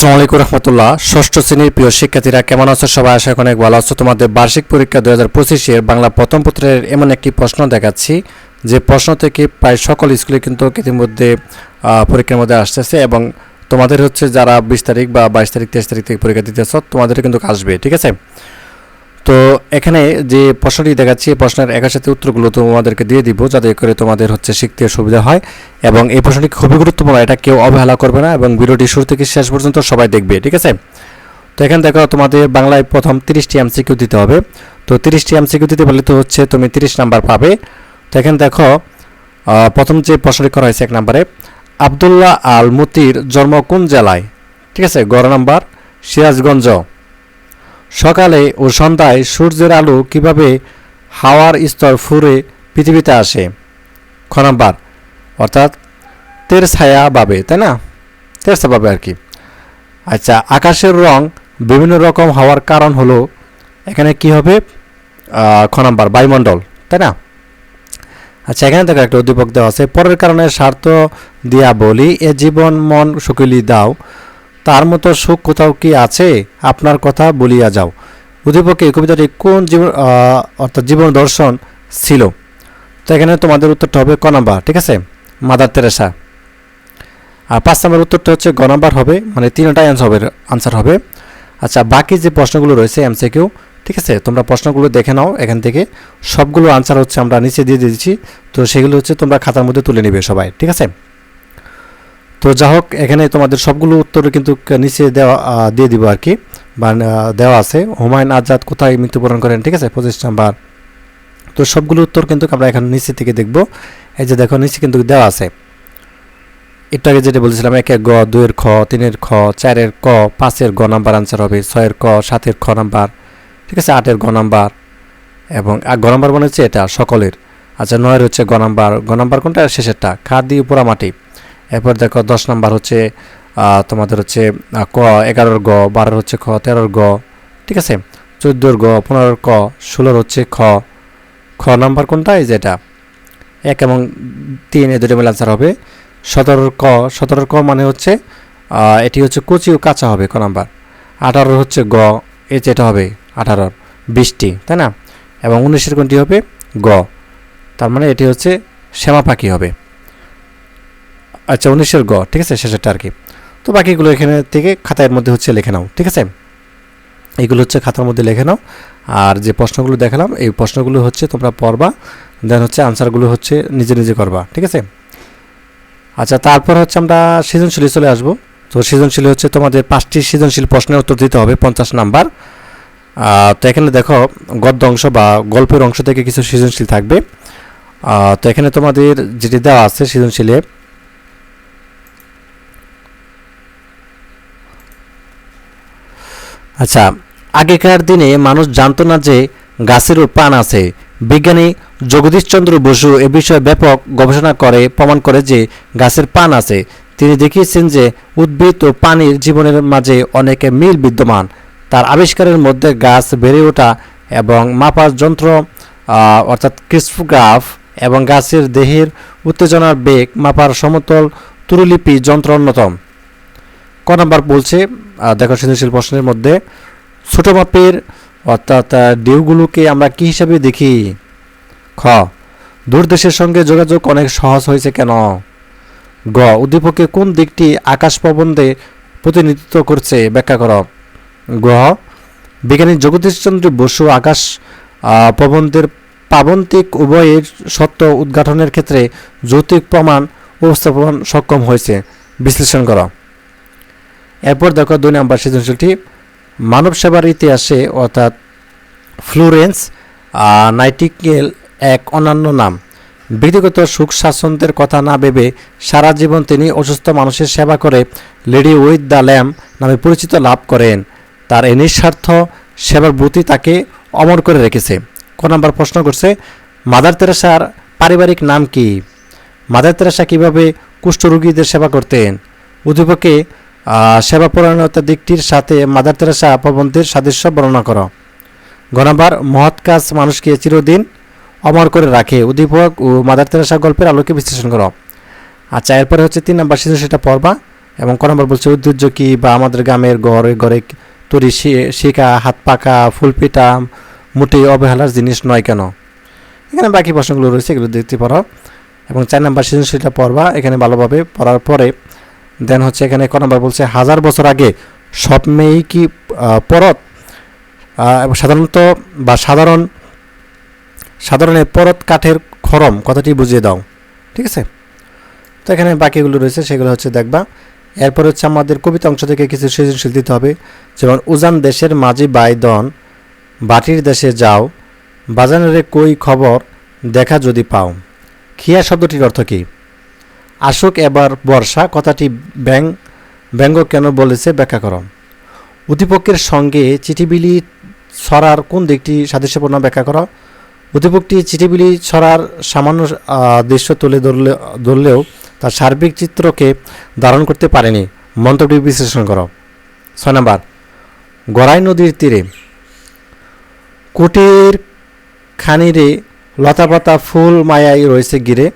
আসসালামু আলাইকুম রহমতুল্লাহ। ষষ্ঠ শ্রেণির প্রিয় শিক্ষার্থীরা কেমন আছো? সবাই আশা অনেক ভালো আছো। তোমাদের বার্ষিক পরীক্ষা দু হাজার পঁচিশের বাংলা প্রথম পত্রের এমন একটি প্রশ্ন দেখাচ্ছি। যে প্রশ্ন থেকে প্রায় সকল স্কুলে কিন্তু ইতিমধ্যে পরীক্ষার মধ্যে আসতেছে এবং তোমাদের হচ্ছে যারা বিশ তারিখ বা বাইশ তারিখ, তেইশ তারিখ থেকে পরীক্ষা দিতেছ, তোমাদের কিন্তু আসবে, ঠিক আছে? তো এখানে যে প্রশ্নটি দেখাচ্ছি, এই প্রশ্নের একার সাথে উত্তরগুলো তোমাদেরকে দিয়ে দিব যাতে করে তোমাদের হচ্ছে শিখতে সুবিধা হয়। এবং এই প্রশ্নটি খুবই গুরুত্বপূর্ণ, এটা কেউ অবহেলা করবে না এবং ভিডিওটি শুরু থেকে শেষ পর্যন্ত সবাই দেখবে, ঠিক আছে? তো এখানে দেখো, তোমাদের বাংলায় প্রথম তিরিশটি এমসিকিউ দিতে হবে। তো তিরিশটি এমসিকিউ দিতে পারলে তো হচ্ছে তুমি তিরিশ নাম্বার পাবে। তো এখানে দেখো প্রথম যে প্রশ্নটি করা হয়েছে এক নম্বরে, আবদুল্লাহ আল মুতির জন্ম কোন জেলায়? ঠিক আছে, গড় নাম্বার, সিরাজগঞ্জ। সকালে ও সন্ধ্যায় সূর্যের আলো কীভাবে হাওয়ার স্তর ফুরে পৃথিবীতে আসে? খ নাম্বার। অর্থাৎ তের ছায়া পাবে তাই না? তের ছায়া পাবে আর কি আচ্ছা আকাশের রং বিভিন্ন রকম হওয়ার কারণ হলো এখানে কি হবে? খ নাম্বার, বায়ুমণ্ডল, তাই না? আচ্ছা এখানে দেখো একটা উদ্দীপক দেওয়া আছে। পরের কারণে স্বার্থ দিয়া বলি, এ জীবন মন শুকিলি দাও। তার মতো সুখ কোথাও কি আছে? আপনার কথা বলিয়া যাও। উদ্দীপকে এই কবিতাটি কোন জীবন অর্থাৎ জীবন দর্শন ছিল? তো এখানে তোমাদের উত্তরটা হবে ক নাম্বার, ঠিক আছে? Mother Teresa. আর পাঁচ নাম্বার উত্তরটা হচ্ছে গ নাম্বার হবে মানে তিনটাই অ্যান্সার হবে আনসার হবে। আচ্ছা বাকি যে প্রশ্নগুলো রয়েছে এমসিকিউ ঠিক আছে? তোমরা প্রশ্নগুলো দেখে নাও এখান থেকে। সবগুলো আনসার হচ্ছে আমরা নিচে দিয়ে দিয়েছি। তো সেগুলো হচ্ছে তোমরা খাতার মধ্যে তুলে নেবে সবাই, ঠিক আছে? তো যা হোক এখানে তোমাদের সবগুলো উত্তর কিন্তু নিচে দেওয়া দিয়ে দিব আর কি। বা দেওয়া আছে। হুমায়ুন আজাদ কোথায় মৃত্যুবরণ করেন? ঠিক আছে, পঁচিশ নাম্বার। তো সবগুলো উত্তর কিন্তু আমরা এখানে নিচে থেকে দেখব। এই যে দেখো, নিচে কিন্তু দেওয়া আছে। আগে যেটা বলছিলাম একের গ, দুইয়ের খ, তিনের খ, চারের ক, পাঁচের গ নাম্বার আনসার হবে। ছয়ের ক, সাতের খ নাম্বার। ঠিক আছে, আটের গ নাম্বার। এবং গ নাম্বার মানে হচ্ছে এটা, সকলের। আচ্ছা নয়ের হচ্ছে গ নাম্বার। গ নাম্বার কোনটা? শেষেরটা। খাদ পোড়া মাটি এরপর দেখো দশ নাম্বার হচ্ছে তোমাদের হচ্ছে ক, এগারোর গ, বারোর হচ্ছে খ, তেরোর গ, ঠিক আছে? চোদ্দোর গ, পনেরোর ক, ষোলোর হচ্ছে খ। খ নাম্বার কোনটা? এই যে এটা। এক এবং তিন এ দুটো মিলে আনসার হবে। সতেরোর ক সতেরোর ক মানে হচ্ছে এটি হচ্ছে কচি ও কাঁচা হবে ক নাম্বার। আঠারোর হচ্ছে গ, এই যেটা হবে আঠারোর। বৃষ্টি, তাই না? এবং উনিশের কোনটি হবে? গ। তার মানে এটি হচ্ছে শ্যামা পাখি হবে। আচ্ছা উনিশের গ, ঠিক আছে? শেষেরটা আর কি। তো বাকিগুলো এখানে থেকে খাতার মধ্যে হচ্ছে লিখে নাও, ঠিক আছে? এইগুলো হচ্ছে খাতার মধ্যে লিখে নাও। আর যে প্রশ্নগুলো দেখালাম, এই প্রশ্নগুলো হচ্ছে তোমরা পড়বা, দেন হচ্ছে আনসারগুলো হচ্ছে নিজে নিজে করবা, ঠিক আছে? আচ্ছা তারপর হচ্ছে আমরা সৃজনশীলে চলে আসব। তো সৃজনশীল হচ্ছে তোমাদের পাঁচটি সৃজনশীল প্রশ্নের উত্তর দিতে হবে, পঞ্চাশ নাম্বার। তো এখানে দেখো, গদ্য অংশ বা গল্পের অংশ থেকে কিছু সৃজনশীল থাকবে। তো এখানে তোমাদের যেটি দেওয়া আছে সৃজনশীলে আচ্ছা আগেকার দিনে মানুষ জানতো না যে গাছেরও প্রাণ আছে। বিজ্ঞানী জগদীশচন্দ্র বসু এ বিষয়ে ব্যাপক গবেষণা করে, প্রমাণ করে যে গাছের প্রাণ আছে। তিনি দেখিয়েছেন যে উদ্ভিদ ও পানির জীবনের মাঝে অনেকে মিল বিদ্যমান। তার আবিষ্কারের মধ্যে গাছ বেড়ে ওঠা এবং মাপার যন্ত্র অর্থাৎ ক্রিস্পগ্রাফ এবং গাছের দেহের উত্তেজনার বেগ মাপার সমতল তুরুলিপি যন্ত্র অন্যতম। ক নাম্বার বলছে দেখো সৃজনশীল প্রশ্নের মধ্যে ছোট মাপের অর্থাৎ আহ, ঢেউগুলোকে আমরা কি হিসাবে দেখি? খ দূরদেশের সঙ্গে যোগাযোগ অনেক সহজ হয়েছে কেন? গ উদ্দীপকে কোন দিকটি আকাশ প্রবন্ধে প্রতিনিধিত্ব করছে? ব্যাখ্যা কর। গ বিজ্ঞানী জগদীশচন্দ্র বসু আকাশ প্রবন্ধের পাবন্তিক উভয়ের সত্য উদ্ঘাটনের ক্ষেত্রে যৌতিক প্রমাণ উপস্থাপন সক্ষম হয়েছে। বিশ্লেষণ করা। এরপর দেখো দুই নম্বর সৃজনশীলটি মানব সেবার ইতিহাসে অর্থাৎ ফ্লোরেন্স নাইটিকেল এক অন্যান্য নাম। ব্যক্তিগত সুখ স্বাচ্ছন্দ্যের কথা না ভেবে সারা জীবন তিনি অসুস্থ মানুষের সেবা করে লেডি উইথ দ্য ল্যাম্প নামে পরিচিত লাভ করেন। তার এই নিঃস্বার্থ সেবার ব্রতি তাকে অমর করে রেখেছে। ক নাম্বার প্রশ্ন করছে, মাদার তেরেসার পারিবারিক নাম কি? মাদার তেরেসা কীভাবে কুষ্ঠরোগীদের সেবা করতেন? উদ্দীপকে সেবা পরায়ণতার দিকটির সাথে মাদার তেরেসা প্রবন্ধের সাদৃশ্য বর্ণনা করো। গণাবার মহৎ কাজ মানুষকে চিরদিন অমর করে রাখে। উদ্দীপক ও মাদার তেরেসা গল্পের আলোকে বিশ্লেষণ করো। আচ্ছা এরপরে হচ্ছে তিন নাম্বার সিজন সেটা পড়বা এবং ক নম্বর বলছে, ঐতিহ্য কি বা আমাদের গ্রামের ঘরে ঘরে তৈরি শিকা, হাত পাকা, ফুল পিঠা মোটেই অবহেলার জিনিস নয় কেন? এখানে বাকি প্রশ্নগুলো রয়েছে, এগুলো দেখতে পারো। এবং চার নাম্বার সৃজনশীলটা পড়বা। এখানে ভালোভাবে পড়ার পরে দেন হচ্ছে এখানে ক নম্বর বলছে, হাজার বছর আগে সব মেয়েই কি পরত? সাধারণত বা সাধারণ, সাধারণে পরত কাঠের খরম, কথাটি বুঝিয়ে দাও। ঠিক আছে? তো এখানে বাকিগুলো রয়েছে, সেগুলো হচ্ছে দেখবা। এরপর হচ্ছে আমাদের কবিতা অংশ থেকে কিছু সৃজনশীল দিতে হবে। যেমন, উজান দেশের মাঝি বাইদন বাটির দেশে যাও, বাজানের কই খবর দেখা যদি পাও। খিয়া শব্দটির অর্থ কী? আসুক এবার বর্ষা, কথাটি ব্যাং ব্যঙ্গ কেন বলেছে ব্যাখ্যা করো উদ্দীপকের সঙ্গে চিঠিবিলি ছড়ার কোন দিকটি সাদৃশ্যপূর্ণ ব্যাখ্যা করো উদ্দীপকটি চিঠিবিলি ছড়ার সামান্য দৃশ্য তুলে ধরলে, ধরলেও তার সার্বিক চিত্রকে ধারণ করতে পারেনি। মন্তব্যটি বিশ্লেষণ করো। ছয় নম্বর, গড়াই নদীর তীরে। কুটির খানিরে লতাপাতা ফুল মায়াই রয়েছে গিরে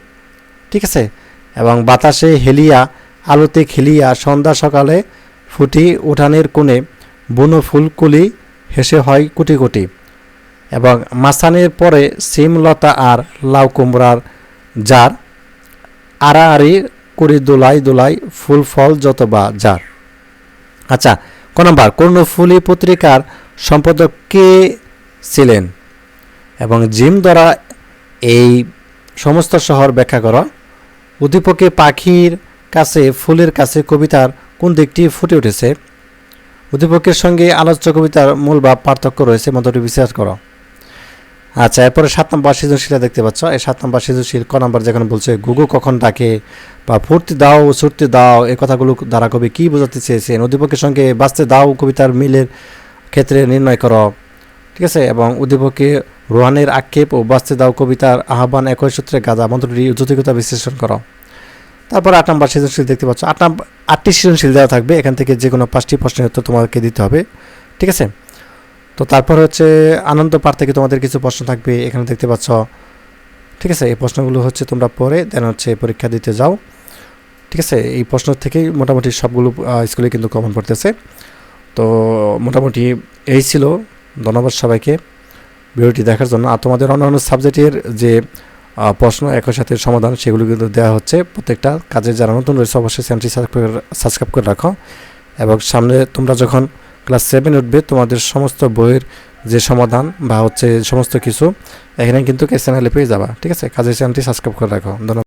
ঠিক আছে? এবং বাতাসে হেলিয়া, আলোতে খেলিয়া সন্ধ্যা সকালে ফুটি উঠানের কোণে বুনো ফুলকুলি হেসে হয় কোটি কোটি। এবং মাসানের পরে সিমলতা আর লাউ কুমড়ার জার, আড়াআড়ি করি দোলাই দোলাই ফুল ফল যত বা যার। আচ্ছা ক নম্বর কর্ণফুলি পত্রিকার সম্পাদক কে ছিলেন? এবং জিম দ্বারা এই সমস্ত শহর ব্যাখ্যা করা। উদ্দীপকে পাখির কাছে, ফুলের কাছে কবিতার কোন দিকটি ফুটে উঠেছে? উদ্দীপকের সঙ্গে আলোচ্য কবিতার মূল বা পার্থক্য রয়েছে, মতটি বিচার করো। আচ্ছা এরপরে সাত নম্বর সৃজনশীলটা দেখতে পাচ্ছ। এই সাত নম্বর সৃজনশীল ক নম্বর যেখানে বলছে, গুগু কখন ডাকে বা ফুর্তি দাও, ছুটতে দাও এই কথাগুলো দ্বারা কবি কী বোঝাতে চেয়েছেন? উদ্দীপকের সঙ্গে বাঁচতে দাও কবিতার মিলের ক্ষেত্রে নির্ণয় করো। ঠিক আছে? এবং উদ্দীপকে রোহানের আক্ষেপ ও বাঁচতে দাও কবিতার আহ্বান একই সূত্রে গাদা মন্ত্রটি যৌতিকতা বিশ্লেষণ করো। তারপর আট নম্বর সৃজনশীল দেখতে পাচ্ছ। আট নম্বর আটটি সৃজনশীল দেওয়া থাকবে। এখান থেকে যে কোনো পাঁচটি প্রশ্নের উত্তর তোমাকে দিতে হবে। ঠিক আছে? তো তারপর হচ্ছে আনন্দ পার থেকে তোমাদের কিছু প্রশ্ন থাকবে। এখানে দেখতে পাচ্ছ। ঠিক আছে? এই প্রশ্নগুলো হচ্ছে তোমরা পরে দেন হচ্ছে পরীক্ষা দিতে যাও। ঠিক আছে? এই প্রশ্ন থেকেই মোটামুটি সবগুলো স্কুলে কিন্তু কমন পড়তেছে। তো মোটামুটি এই ছিল। ধন্যবাদ সবাইকে। ভিডিওটি দেখার জন্য। আর তোমাদের অন্যান্য সাবজেক্টের যে প্রশ্ন একই সাথে সমাধান, সেগুলো কিন্তু দেওয়া হচ্ছে প্রত্যেকটা কাজে। যারা নতুন রয়েছে, অবশ্যই চ্যানেলটি সাবস্ক্রাইব করে রাখো। এবং সামনে তোমরা যখন ক্লাস সেভেন উঠবে, তোমাদের সমস্ত বইয়ের যে সমাধান বা হচ্ছে সমস্ত কিছু, এখানে কিন্তু চ্যানেলে পেয়ে যাবা। ঠিক আছে? কাজের চ্যানেলটি সাবস্ক্রাইব করে রাখো। ধন্যবাদ।